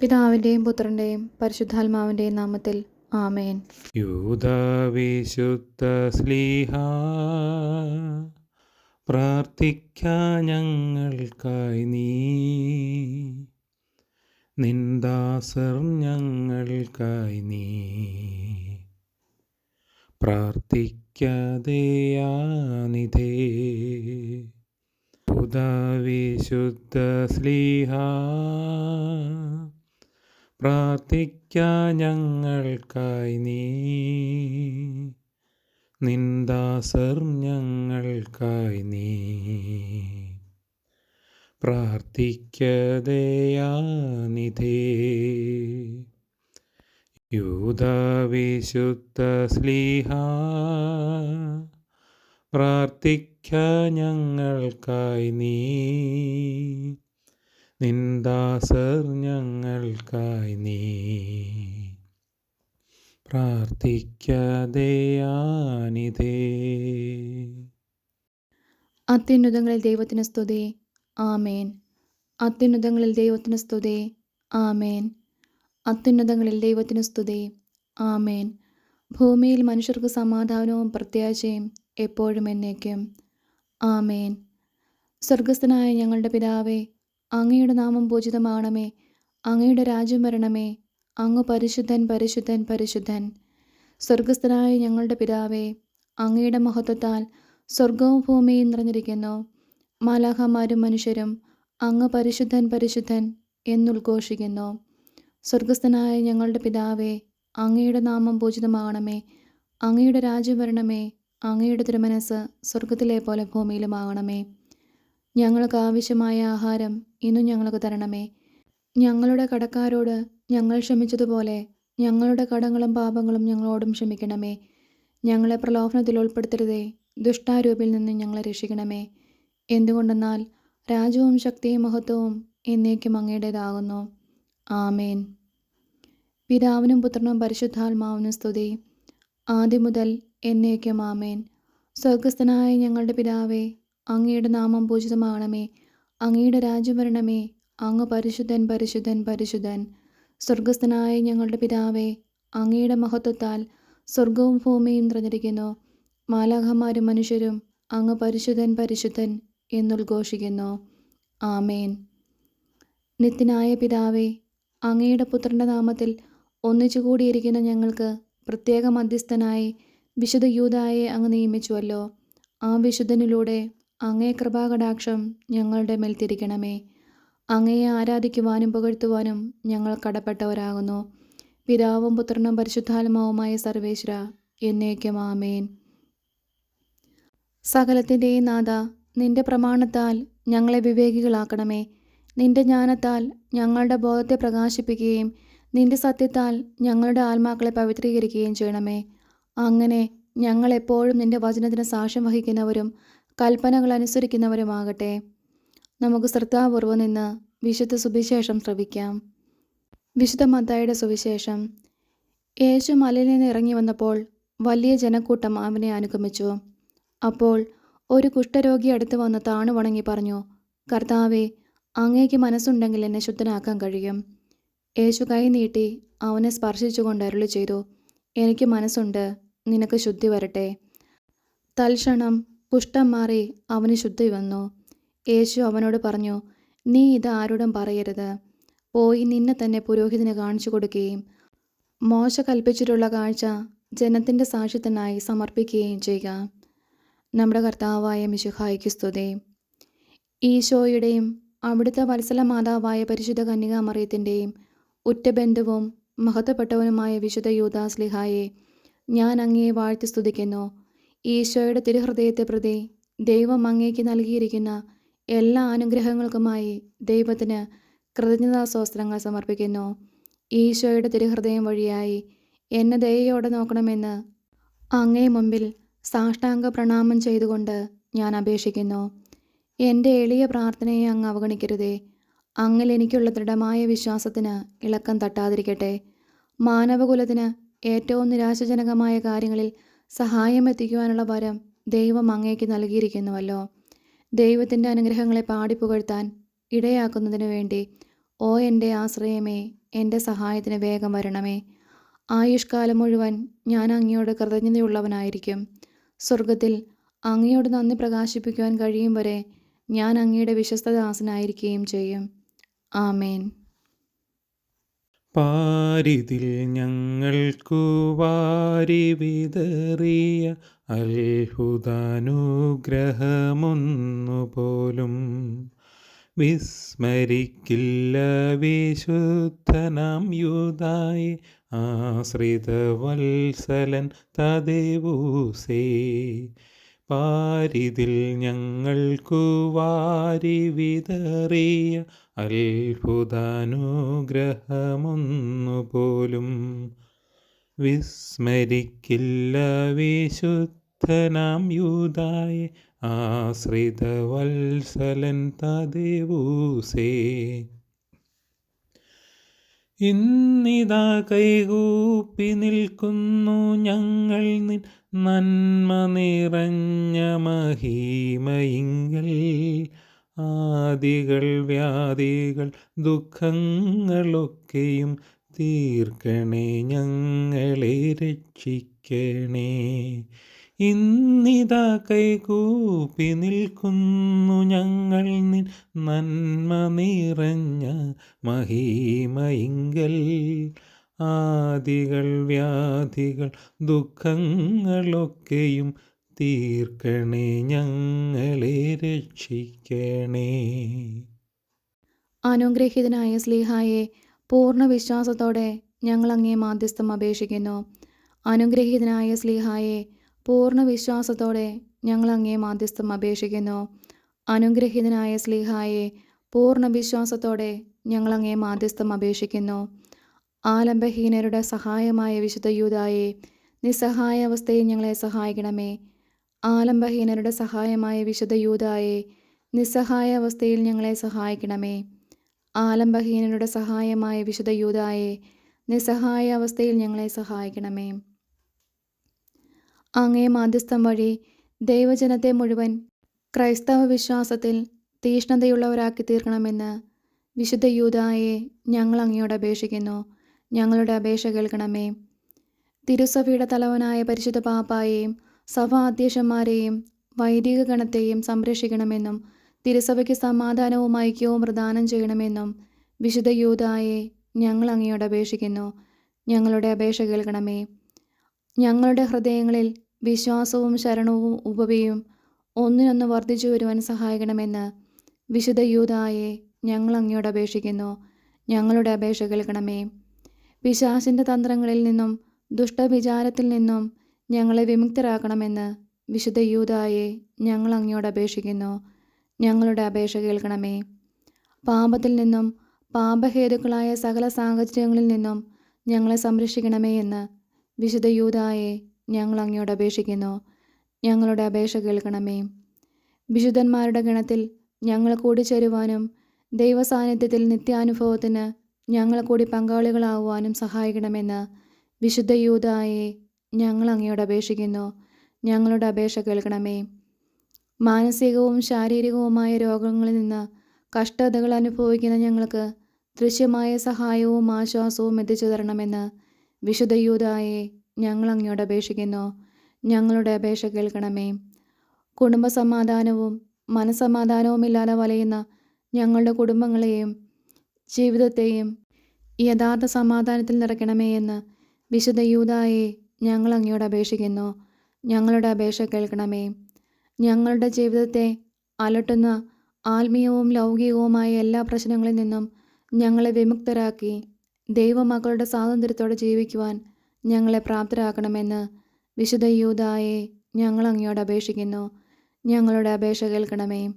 പിതാവിന്റെയും പുത്രന്റെയും പരിശുദ്ധാത്മാവിന്റെയും നാമത്തിൽ ആമേൻ. യൂതാവിശുദ്ധ സ്ലീഹ പ്രാർത്ഥിക്ക ഞങ്ങൾക്കായി നീ. നിന്ദാസർ ഞങ്ങൾക്കായി നീ. പ്രാർത്ഥിക്കാതെയാനിധേ പുതാവിശുദ്ധ സ്ലീഹ പ്രാർത്ഥിക്കാ ഞങ്ങൾക്കായി നീ. നിന്ദാസർ ഞങ്ങൾക്കായി നീ. പ്രാർത്ഥിക്കതയാനിധേ യൂതാവിശുദ്ധ സ്ലീഹ. പ്രാർത്ഥിക്ക ഞങ്ങൾക്കായി നീ. നിന്ദാസർ ഞങ്ങൾക്കായി നീ പ്രാർത്ഥിക്കതയാനിധേ അത്യുന്നതങ്ങളിൽ ദൈവത്തിന് സ്തുതി. ആമേൻ. അത്യുന്നതങ്ങളിൽ ദൈവത്തിന് സ്തുതി. ആമേൻ. അത്യുന്നതങ്ങളിൽ ദൈവത്തിന് സ്തുതി. ആമേൻ. ഭൂമിയിൽ മനുഷ്യർക്ക് സമാധാനവും പ്രത്യാശയും എപ്പോഴും എന്നേക്കും. ആമേൻ. സ്വർഗസ്ഥനായ ഞങ്ങളുടെ പിതാവേ അങ്ങയുടെ നാമം പൂജിതമാണമേ. അങ്ങയുടെ രാജ്യം വരണമേ. അങ്ങ് പരിശുദ്ധൻ പരിശുദ്ധൻ പരിശുദ്ധൻ. സ്വർഗസ്ഥനായ ഞങ്ങളുടെ പിതാവേ അങ്ങയുടെ മഹത്വത്താൽ സ്വർഗവും ഭൂമിയും നിറഞ്ഞിരിക്കുന്നു. മാലാഹമാരും മനുഷ്യരും അങ്ങ് പരിശുദ്ധൻ പരിശുദ്ധൻ എന്നുദ്ഘോഷിക്കുന്നു. സ്വർഗസ്ഥനായ ഞങ്ങളുടെ പിതാവേ അങ്ങയുടെ നാമം പൂജിതമാകണമേ അങ്ങയുടെ രാജ്യം വരണമേ. അങ്ങയുടെ തിരുമനസ് സ്വർഗത്തിലെ പോലെ ഭൂമിയിലുമാകണമേ. ഞങ്ങൾക്ക് ആവശ്യമായ ആഹാരം ഇന്നും ഞങ്ങൾക്ക് തരണമേ. ഞങ്ങളുടെ കടക്കാരോട് ഞങ്ങൾ ക്ഷമിച്ചതുപോലെ ഞങ്ങളുടെ കടങ്ങളും പാപങ്ങളും ഞങ്ങളോടും ക്ഷമിക്കണമേ. ഞങ്ങളെ പ്രലോഭനത്തിൽ ഉൾപ്പെടുത്തരുതേ. ദുഷ്ടാരൂപിൽ നിന്ന് ഞങ്ങളെ രക്ഷിക്കണമേ. എന്തുകൊണ്ടെന്നാൽ രാജവും ശക്തിയും മഹത്വവും എന്നേക്കും അങ്ങയുടേതാകുന്നു. ആമേൻ. പിതാവിനും പുത്രനും പരിശുദ്ധാത്മാവിനും സ്തുതി. ആദ്യം മുതൽ എന്നേക്കും ആമേൻ. സ്വർഗസ്ഥനായ ഞങ്ങളുടെ പിതാവേ അങ്ങയുടെ നാമം പൂജിതമാകണമേ. അങ്ങയുടെ രാജ്യം വരണമേ. അങ്ങ് പരിശുദ്ധൻ പരിശുദ്ധൻ പരിശുദ്ധൻ. സ്വർഗസ്ഥനായ ഞങ്ങളുടെ പിതാവേ അങ്ങയുടെ മഹത്വത്താൽ സ്വർഗവും ഭൂമിയും നിറഞ്ഞിരിക്കുന്നു. മാലാഖമാരും മനുഷ്യരും അങ്ങ് പരിശുദ്ധൻ പരിശുദ്ധൻ എന്നുദ്ഘോഷിക്കുന്നു ആമേൻ. നിത്യനായ പിതാവേ അങ്ങയുടെ പുത്രന്റെ നാമത്തിൽ ഒന്നിച്ചു കൂടിയിരിക്കുന്ന ഞങ്ങൾക്ക് പ്രത്യേക മധ്യസ്ഥനായി വിശുദ്ധ യൂതായെ അങ്ങ് നിയമിച്ചുവല്ലോ. ആ വിശുദ്ധനിലൂടെ അങ്ങേ കൃപാകടാക്ഷം ഞങ്ങളുടെ മേൽ തിരിക്കണമേ. അങ്ങയെ ആരാധിക്കുവാനും പുകഴ്ത്തുവാനും ഞങ്ങൾ കടപ്പെട്ടവരാകുന്നു. പിതാവും പുത്രനും പരിശുദ്ധാത്മാവുമായ സർവേശ്വര എന്നേക്കും ആമേൻ. സകലത്തിന്റെയും നാഥ നിന്റെ പ്രമാണത്താൽ ഞങ്ങളെ വിവേകികളാക്കണമേ. നിന്റെ ജ്ഞാനത്താൽ ഞങ്ങളുടെ ബോധത്തെ പ്രകാശിപ്പിക്കുകയും നിന്റെ സത്യത്താൽ ഞങ്ങളുടെ ആത്മാക്കളെ പവിത്രീകരിക്കുകയും ചെയ്യണമേ. അങ്ങനെ ഞങ്ങൾ എപ്പോഴും നിന്റെ വചനത്തിന് സാക്ഷ്യം വഹിക്കുന്നവരും കൽപ്പനകൾ അനുസരിക്കുന്നവരുമാകട്ടെ നമുക്ക് ശ്രദ്ധാപൂർവം നിന്ന് വിശുദ്ധ സുവിശേഷം ശ്രവിക്കാം. വിശുദ്ധ മത്തായുടെ സുവിശേഷം. യേശു മലയിൽ നിന്ന് ഇറങ്ങി വന്നപ്പോൾ വലിയ ജനക്കൂട്ടം അവനെ അനുഗമിച്ചു. അപ്പോൾ ഒരു കുഷ്ഠരോഗി അടുത്ത് വന്ന് താണു വണങ്ങി പറഞ്ഞു കർത്താവെ അങ്ങേക്ക് മനസ്സുണ്ടെങ്കിൽ എന്നെ ശുദ്ധനാക്കാൻ കഴിയും. യേശു കൈ നീട്ടി അവനെ സ്പർശിച്ചുകൊണ്ട് അരുളി ചെയ്തു എനിക്ക് മനസ്സുണ്ട് നിനക്ക് ശുദ്ധി വരട്ടെ. തൽക്ഷണം കുഷ്ഠം മാറി അവന് ശുദ്ധി വന്നു. യേശു അവനോട് പറഞ്ഞു നീ ഇത് ആരോടും പറയരുത്. പോയി നിന്നെ തന്നെ പുരോഹിതന് കാണിച്ചു കൊടുക്കുകയും മോശ കൽപ്പിച്ചിട്ടുള്ള കാഴ്ച ജനത്തിന്റെ സാക്ഷ്യത്തിനായി സമർപ്പിക്കുകയും ചെയ്യുക. നമ്മുടെ കർത്താവായ മിശുഹായിക്ക് സ്തുതി. ഈശോയുടെയും അവിടുത്തെ വത്സല മാതാവായ പരിശുദ്ധ കന്യകാമറിയത്തിന്റെയും ഉറ്റബന്ധുവും മഹത്വപ്പെട്ടവനുമായ വിശുദ്ധ യൂദാസ്ലിഹായെ ഞാൻ അങ്ങയെ വാഴ്ത്തി സ്തുതിക്കുന്നു. ഈശോയുടെ തിരുഹൃദയത്തെ പ്രതി ദൈവം അങ്ങേക്ക് നൽകിയിരിക്കുന്ന എല്ലാ അനുഗ്രഹങ്ങൾക്കുമായി ദൈവത്തിന് കൃതജ്ഞതാസ്വസ്ത്രങ്ങൾ സമർപ്പിക്കുന്നു. ഈശോയുടെ തിരുഹൃദയം വഴിയായി എന്നെ ദയയോടെ നോക്കണമെന്ന് അങ്ങേ മുമ്പിൽ സാഷ്ടാംഗ പ്രണാമം ചെയ്തുകൊണ്ട് ഞാൻ അപേക്ഷിക്കുന്നു. എന്റെ എളിയ പ്രാർത്ഥനയെ അങ്ങ് അവഗണിക്കരുതേ. അങ്ങിൽ എനിക്കുള്ള ദൃഢമായ വിശ്വാസത്തിന് ഇളക്കം തട്ടാതിരിക്കട്ടെ. മാനവകുലത്തിന് ഏറ്റവും നിരാശജനകമായ കാര്യങ്ങളിൽ സഹായം എത്തിക്കുവാനുള്ള വരം ദൈവം അങ്ങേക്ക് നൽകിയിരിക്കുന്നുവല്ലോ. ദൈവത്തിന്റെ അനുഗ്രഹങ്ങളെ പാടിപ്പുകഴ്ത്താൻ ഇടയാക്കുന്നതിനു വേണ്ടി ഓ എന്റെ ആശ്രയമേ എന്റെ സഹായത്തിന് വേഗം വരണമേ. ആയുഷ്കാലം മുഴുവൻ ഞാൻ അങ്ങയോട് കൃതജ്ഞതയുള്ളവനായിരിക്കും. സ്വർഗത്തിൽ അങ്ങയോട് നന്ദി പ്രകാശിപ്പിക്കുവാൻ കഴിയും വരെ ഞാൻ അങ്ങയുടെ വിശ്വസ്തദാസനായിരിക്കുകയും ചെയ്യും. ആമേൻ. പാരിതിൽ ഞങ്ങൾക്കു വാരി വിതറിയ അത്ഭുതാനുഗ്രഹമൊന്നുപോലും. വിസ്മരിക്കില്ല വിശുദ്ധനാം യുതായി ആശ്രിതവത്സലൻ തദേവൂസേ. പാരിതിൽ ഞങ്ങൾക്കു വാരി വിതറിയ അത്ഭുതാനുഗ്രഹമൊന്നുപോലും. വിസ്മരിക്കില്ല വിശുദ്ധനാം യൂതായെ ആശ്രിതവത്സലൻ തദേവൂസേ ഇന്നിതാ കൈകൂപ്പി നിൽക്കുന്നു ഞങ്ങൾ നിൻ നന്മ നിറഞ്ഞ മഹീമയിങ്കൽ. ആദികൾ വ്യാധികൾ ദുഃഖങ്ങളൊക്കെയും തീർക്കണേ ഞങ്ങളെ രക്ഷിക്കണേ. ഇന്നിതാ കൈകൂപ്പി നിൽക്കുന്നു ഞങ്ങൾ നിൻ നന്മ നിറഞ്ഞ മഹീമയിങ്കൽ. ആദികൾ വ്യാധികൾ ദുഃഖങ്ങളൊക്കെയും തീർക്കണേ ഞങ്ങളെ രക്ഷിക്കണേ. അനുഗ്രഹീതനായ സ്ലീഹായെ പൂർണ വിശ്വാസത്തോടെ ഞങ്ങൾ അങ്ങേ മാധ്യസ്ഥം അപേക്ഷിക്കുന്നു. അനുഗ്രഹീതനായ സ്ലീഹായെ പൂർണ വിശ്വാസത്തോടെ ഞങ്ങൾ അങ്ങേ മാധ്യസ്ഥം അപേക്ഷിക്കുന്നു. അനുഗ്രഹീതനായ സ്ലീഹായെ പൂർണ വിശ്വാസത്തോടെ ഞങ്ങൾ അങ്ങേ മാധ്യസ്ഥം അപേക്ഷിക്കുന്നു. ആലംബഹീനരുടെ സഹായമായ വിശുദ്ധ യൂതായെ നിസ്സഹായ അവസ്ഥയിൽ ഞങ്ങളെ സഹായിക്കണമേ. ആലംബഹീനരുടെ സഹായമായ വിശുദ്ധ യൂതായെ നിസ്സഹായ അവസ്ഥയിൽ ഞങ്ങളെ സഹായിക്കണമേ. ആലംബഹീനരുടെ സഹായമായ വിശുദ്ധ യൂതായെ നിസ്സഹായ അവസ്ഥയിൽ ഞങ്ങളെ സഹായിക്കണമേ. അങ്ങേ മാധ്യസ്ഥം വഴി ദൈവജനത്തെ മുഴുവൻ ക്രൈസ്തവ വിശ്വാസത്തിൽ തീഷ്ണതയുള്ളവരാക്കി തീർക്കണമെന്ന് വിശുദ്ധ യൂതായെ ഞങ്ങൾ അങ്ങയോട് അപേക്ഷിക്കുന്നു. ഞങ്ങളുടെ അപേക്ഷ കേൾക്കണമേ. തിരുസഭയുടെ തലവനായ പരിശുദ്ധ പാപ്പായെയും സഭാ അധ്യക്ഷന്മാരെയും വൈദിക ഗണത്തെയും സംരക്ഷിക്കണമെന്നും തിരുസഭയ്ക്ക് സമാധാനവും ഐക്യവും പ്രദാനം ചെയ്യണമെന്നും വിശുദ്ധ യൂതായെ ഞങ്ങൾ അങ്ങയോട് അപേക്ഷിക്കുന്നു. ഞങ്ങളുടെ അപേക്ഷ കേൾക്കണമേ. ഞങ്ങളുടെ ഹൃദയങ്ങളിൽ വിശ്വാസവും ശരണവും ഉപവയും ഒന്നിനൊന്ന് വർദ്ധിച്ചു വരുവാൻ സഹായിക്കണമെന്ന് വിശുദ്ധ യൂതായെ ഞങ്ങൾ അങ്ങയോട് അപേക്ഷിക്കുന്നു. ഞങ്ങളുടെ അപേക്ഷ കേൾക്കണമേ. പിശാസിന്റെ തന്ത്രങ്ങളിൽ നിന്നും ദുഷ്ടവിചാരത്തിൽ നിന്നും ഞങ്ങളെ വിമുക്തരാക്കണമെന്ന് വിശുദ്ധ യൂതായെ ഞങ്ങൾ അങ്ങയോട് അപേക്ഷിക്കുന്നു. ഞങ്ങളുടെ അപേക്ഷ കേൾക്കണമേ. പാപത്തിൽ നിന്നും പാപഹേതുക്കളായ സകല സാഹചര്യങ്ങളിൽ നിന്നും ഞങ്ങളെ സംരക്ഷിക്കണമേ എന്ന് വിശുദ്ധ യൂതായെ ഞങ്ങൾ അങ്ങയോട് അപേക്ഷിക്കുന്നു. ഞങ്ങളുടെ അപേക്ഷ കേൾക്കണമേ. വിശുദ്ധന്മാരുടെ ഗണത്തിൽ ഞങ്ങൾ കൂടിച്ചേരുവാനും ദൈവസാന്നിധ്യത്തിൽ നിത്യാനുഭവത്തിന് ഞങ്ങൾ കൂടി പങ്കാളികളാവുവാനും സഹായിക്കണമെന്ന് വിശുദ്ധ യൂതായെ ഞങ്ങൾ അങ്ങയോട് അപേക്ഷിക്കുന്നു. ഞങ്ങളുടെ അപേക്ഷ കേൾക്കണമേ. മാനസികവും ശാരീരികവുമായ രോഗങ്ങളിൽ നിന്ന് കഷ്ടതകൾ അനുഭവിക്കുന്ന ഞങ്ങൾക്ക് ദൃശ്യമായ സഹായവും ആശ്വാസവും എത്തിച്ചു തരണമെന്ന് വിശുദ്ധ യൂതായെ ഞങ്ങൾ അങ്ങയോട് അപേക്ഷിക്കുന്നു. ഞങ്ങളുടെ അപേക്ഷ കേൾക്കണമേ. കുടുംബസമാധാനവും മനസമാധാനവും ഇല്ലാതെ വലയുന്ന ഞങ്ങളുടെ കുടുംബങ്ങളെയും ജീവിതത്തെയും യഥാർത്ഥ സമാധാനത്തിൽ നിറയ്ക്കണമേ എന്ന് വിശുദ്ധ യൂതായെ ഞങ്ങൾ അങ്ങയോട് അപേക്ഷിക്കുന്നു. ഞങ്ങളുടെ അപേക്ഷ കേൾക്കണമേ. ഞങ്ങളുടെ ജീവിതത്തെ അലട്ടുന്ന ആത്മീയവും ലൗകികവുമായ എല്ലാ പ്രശ്നങ്ങളിൽ നിന്നും ഞങ്ങളെ വിമുക്തരാക്കി ദൈവമക്കളുടെ സ്വാതന്ത്ര്യത്തോടെ ജീവിക്കുവാൻ ഞങ്ങളെ പ്രാപ്തരാക്കണമെന്ന് വിശുദ്ധ യൂതായെ ഞങ്ങൾ അങ്ങയോട് അപേക്ഷിക്കുന്നു. ഞങ്ങളുടെ അപേക്ഷ കേൾക്കണമേ.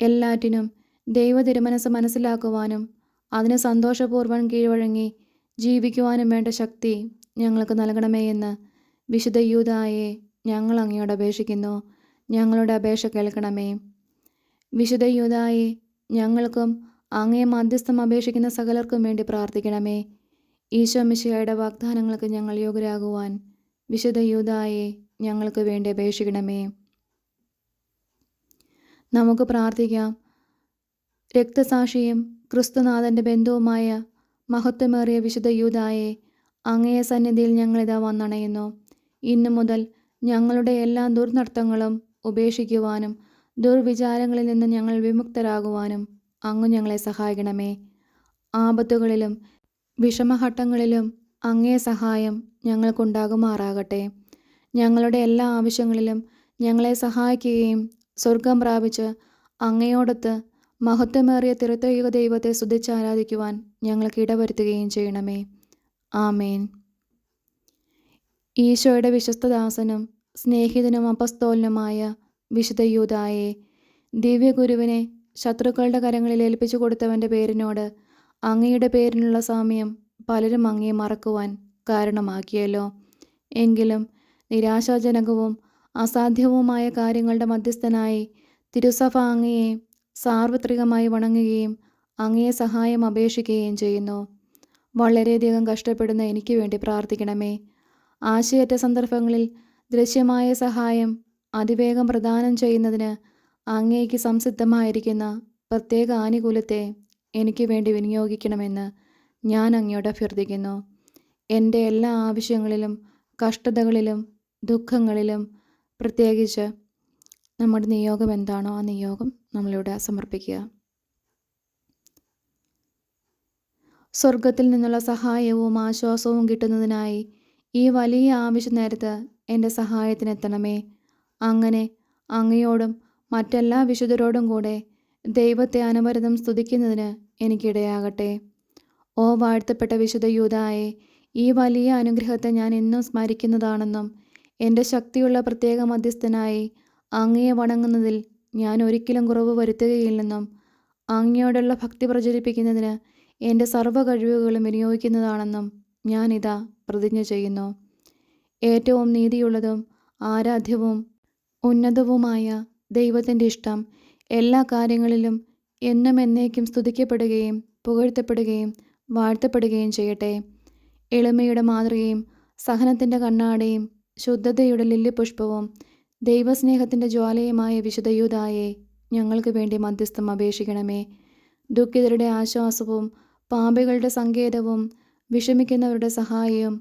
എല്ലാറ്റിനും ദൈവ തിരുമനസ് മനസ്സിലാക്കുവാനും അതിന് സന്തോഷപൂർവം കീഴ്വഴങ്ങി ജീവിക്കുവാനും വേണ്ട ശക്തി ഞങ്ങൾക്ക് നൽകണമേ എന്ന് വിശുദ്ധ യൂതായെ ഞങ്ങൾ അങ്ങയോട് അപേക്ഷിക്കുന്നു. ഞങ്ങളുടെ അപേക്ഷ കേൾക്കണമേ. വിശുദ്ധ യൂതായെ ഞങ്ങൾക്കും അങ്ങേ മധ്യസ്ഥം അപേക്ഷിക്കുന്ന സകലർക്കും വേണ്ടി പ്രാർത്ഥിക്കണമേ. ഈശോ മിശിഹായുടെ വാഗ്ദാനങ്ങൾക്ക് ഞങ്ങൾ യോഗ്യരാകുവാൻ വിശുദ്ധ യൂതായെ ഞങ്ങൾക്ക് വേണ്ടി അപേക്ഷിക്കണമേ. നമുക്ക് പ്രാർത്ഥിക്കാം. രക്തസാക്ഷിയും ക്രിസ്തുനാഥന്റെ ബന്ധുവുമായ മഹത്വമേറിയ വിശുദ്ധ യൂതായെ അങ്ങയെ സന്നിധിയിൽ ഞങ്ങളിതാ വന്നണയുന്നു. ഇന്നു മുതൽ ഞങ്ങളുടെ എല്ലാ ദുർനടത്തങ്ങളും ഉപേക്ഷിക്കുവാനും ദുർവിചാരങ്ങളിൽ നിന്ന് ഞങ്ങൾ വിമുക്തരാകുവാനും അങ്ങ് ഞങ്ങളെ സഹായിക്കണമേ. ആപത്തുകളിലും വിഷമഘട്ടങ്ങളിലും അങ്ങേ സഹായം ഞങ്ങൾക്കുണ്ടാകുമാറാകട്ടെ. ഞങ്ങളുടെ എല്ലാ ആവശ്യങ്ങളിലും ഞങ്ങളെ സഹായിക്കുകയും സ്വർഗം പ്രാപിച്ച് അങ്ങയോടൊത്ത് മഹത്വമേറിയ തിരുത്തയുഗ ദൈവത്തെ സ്തുതിച്ച് ആരാധിക്കുവാൻ ഞങ്ങൾക്ക് ഇടവരുത്തുകയും ചെയ്യണമേ. ആമേൻ. ഈശോയുടെ വിശ്വസ്തദാസനും സ്നേഹിതനും അപസ്തോലനുമായ വിശുദ്ധ യൂതായെ ദിവ്യഗുരുവിനെ ശത്രുക്കളുടെ കരങ്ങളിൽ ഏൽപ്പിച്ചു കൊടുത്തവന്റെ പേരിനോട് അങ്ങയുടെ പേരിനുള്ള സാമ്യം പലരും അങ്ങയെ മറക്കുവാൻ കാരണമാക്കിയല്ലോ. എങ്കിലും നിരാശാജനകവും അസാധ്യവുമായ കാര്യങ്ങളുടെ മധ്യസ്ഥനായി തിരുസഭ അങ്ങയെ സാർവത്രികമായി വണങ്ങുകയും അങ്ങയെ സഹായം അപേക്ഷിക്കുകയും ചെയ്യുന്നു. വളരെയധികം കഷ്ടപ്പെടുന്ന എനിക്ക് വേണ്ടി പ്രാർത്ഥിക്കണമേ. ആശയറ്റ സന്ദർഭങ്ങളിൽ ദൃശ്യമായ സഹായം അതിവേഗം പ്രദാനം ചെയ്യുന്നതിന് അങ്ങേക്ക് സംസിദ്ധമായിരിക്കുന്ന പ്രത്യേക ആനുകൂല്യത്തെ എനിക്ക് വേണ്ടി വിനിയോഗിക്കണമെന്ന് ഞാൻ അങ്ങയോട് അഭ്യർത്ഥിക്കുന്നു. എന്റെ എല്ലാ ആവശ്യങ്ങളിലും കഷ്ടതകളിലും ദുഃഖങ്ങളിലും പ്രത്യേകിച്ച് നമ്മുടെ നിയോഗം എന്താണോ ആ നിയോഗം നമ്മളിവിടെ സമർപ്പിക്കുക. സ്വർഗത്തിൽ നിന്നുള്ള സഹായവും ആശ്വാസവും കിട്ടുന്നതിനായി ഈ വലിയ ആവശ്യ നേരത്ത് എന്റെ സഹായത്തിനെത്തണമേ. അങ്ങനെ അങ്ങയോടും മറ്റെല്ലാ വിശുദ്ധരോടും കൂടെ ദൈവത്തെ അനവരതം സ്തുതിക്കുന്നതിന് എനിക്കിടയാകട്ടെ. ഓ വാഴ്ത്തപ്പെട്ട വിശുദ്ധ യൂതായെ ഈ വലിയ അനുഗ്രഹത്തെ ഞാൻ എന്നും സ്മരിക്കുന്നതാണെന്നും എന്റെ ശക്തിയുള്ള പ്രത്യേക മധ്യസ്ഥനായി അങ്ങയെ വണങ്ങുന്നതിൽ ഞാൻ ഒരിക്കലും കുറവ് വരുത്തുകയില്ലെന്നും അങ്ങയോടുള്ള ഭക്തി പ്രചരിപ്പിക്കുന്നതിന് എന്റെ സർവ കഴിവുകളും വിനിയോഗിക്കുന്നതാണെന്നും ഞാനിതാ പ്രതിജ്ഞ ചെയ്യുന്നു. ഏറ്റവും നീതിയുള്ളതും ആരാധ്യവും ഉന്നതവുമായ ദൈവത്തിന്റെ ഇഷ്ടം എല്ലാ കാര്യങ്ങളിലും എന്നും എന്നേക്കും സ്തുതിക്കപ്പെടുകയും പുകഴ്ത്തപ്പെടുകയും വാഴ്ത്തപ്പെടുകയും ചെയ്യട്ടെ. എളിമയുടെ മാതൃകയും സഹനത്തിന്റെ കണ്ണാടയും ശുദ്ധതയുടെ ലില്ലിപുഷ്പവും ദൈവസ്നേഹത്തിന്റെ ജ്വാലയുമായ വിശുദ്ധയൂതായെ ഞങ്ങൾക്ക് വേണ്ടി മധ്യസ്ഥം അപേക്ഷിക്കണമേ. ദുഃഖിതരുടെ ആശ്വാസവും പാപികളുടെ സങ്കേതവും വിഷമിക്കുന്നവരുടെ സഹായവും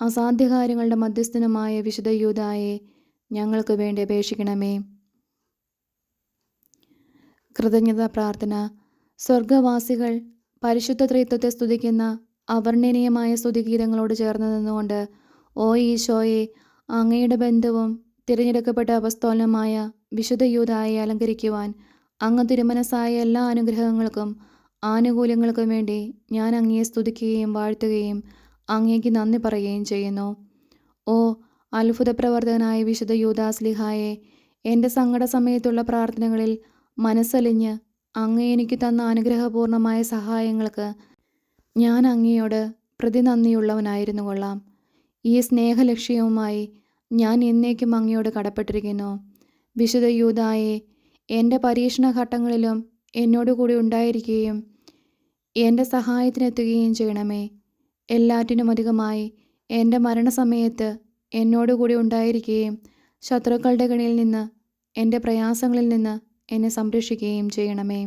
അസാധ്യകാര്യങ്ങളുടെ മധ്യസ്ഥനുമായ വിശുദ്ധ യൂതായെ ഞങ്ങൾക്ക് വേണ്ടി അപേക്ഷിക്കണമേ. കൃതജ്ഞതാ പ്രാർത്ഥന. സ്വർഗവാസികൾ പരിശുദ്ധ ത്രിത്വത്തെ സ്തുതിക്കുന്ന അവർണനീയമായ സ്തുതിഗീതങ്ങളോട് ചേർന്ന് നിന്നുകൊണ്ട് ഓ ഈശോയെ അങ്ങയുടെ ബന്ധവും തിരഞ്ഞെടുക്കപ്പെട്ട അവസ്ഥോലനമായ വിശുദ്ധ യൂതായെ അലങ്കരിക്കുവാൻ അങ്ങ് തിരുമനസായ എല്ലാ അനുഗ്രഹങ്ങൾക്കും ആനുകൂല്യങ്ങൾക്കും വേണ്ടി ഞാൻ അങ്ങയെ സ്തുതിക്കുകയും വാഴ്ത്തുകയും അങ്ങേക്ക് നന്ദി പറയുകയും ചെയ്യുന്നു. ഓ അത്ഭുത പ്രവർത്തകനായ വിശുദ്ധ യൂദാസ്ലിഹായെ എന്റെ സങ്കട സമയത്തുള്ള പ്രാർത്ഥനകളിൽ മനസ്സലിഞ്ഞ് അങ്ങ് എനിക്ക് തന്ന അനുഗ്രഹപൂർണമായ സഹായങ്ങൾക്ക് ഞാൻ അങ്ങയോട് പ്രതിനന്ദിയുള്ളവനായിരുന്നു കൊള്ളാം. ഈ സ്നേഹലക്ഷ്യവുമായി ഞാൻ എന്നേക്കും അങ്ങയോട് കടപ്പെട്ടിരിക്കുന്നു. വിശുദ്ധ യൂതായെ എന്റെ പരീക്ഷണഘട്ടങ്ങളിലും എന്നോട് കൂടി ഉണ്ടായിരിക്കുകയും എന്റെ സഹായത്തിനെത്തുകയും ചെയ്യണമേ. എല്ലാറ്റിനും അധികമായി എന്റെ മരണസമയത്ത് എന്നോടുകൂടി ഉണ്ടായിരിക്കുകയും ശത്രുക്കളുടെ കണിയിൽ നിന്ന് എന്റെ പ്രയാസങ്ങളിൽ നിന്ന് എന്നെ സംരക്ഷിക്കുകയും ചെയ്യണമേ.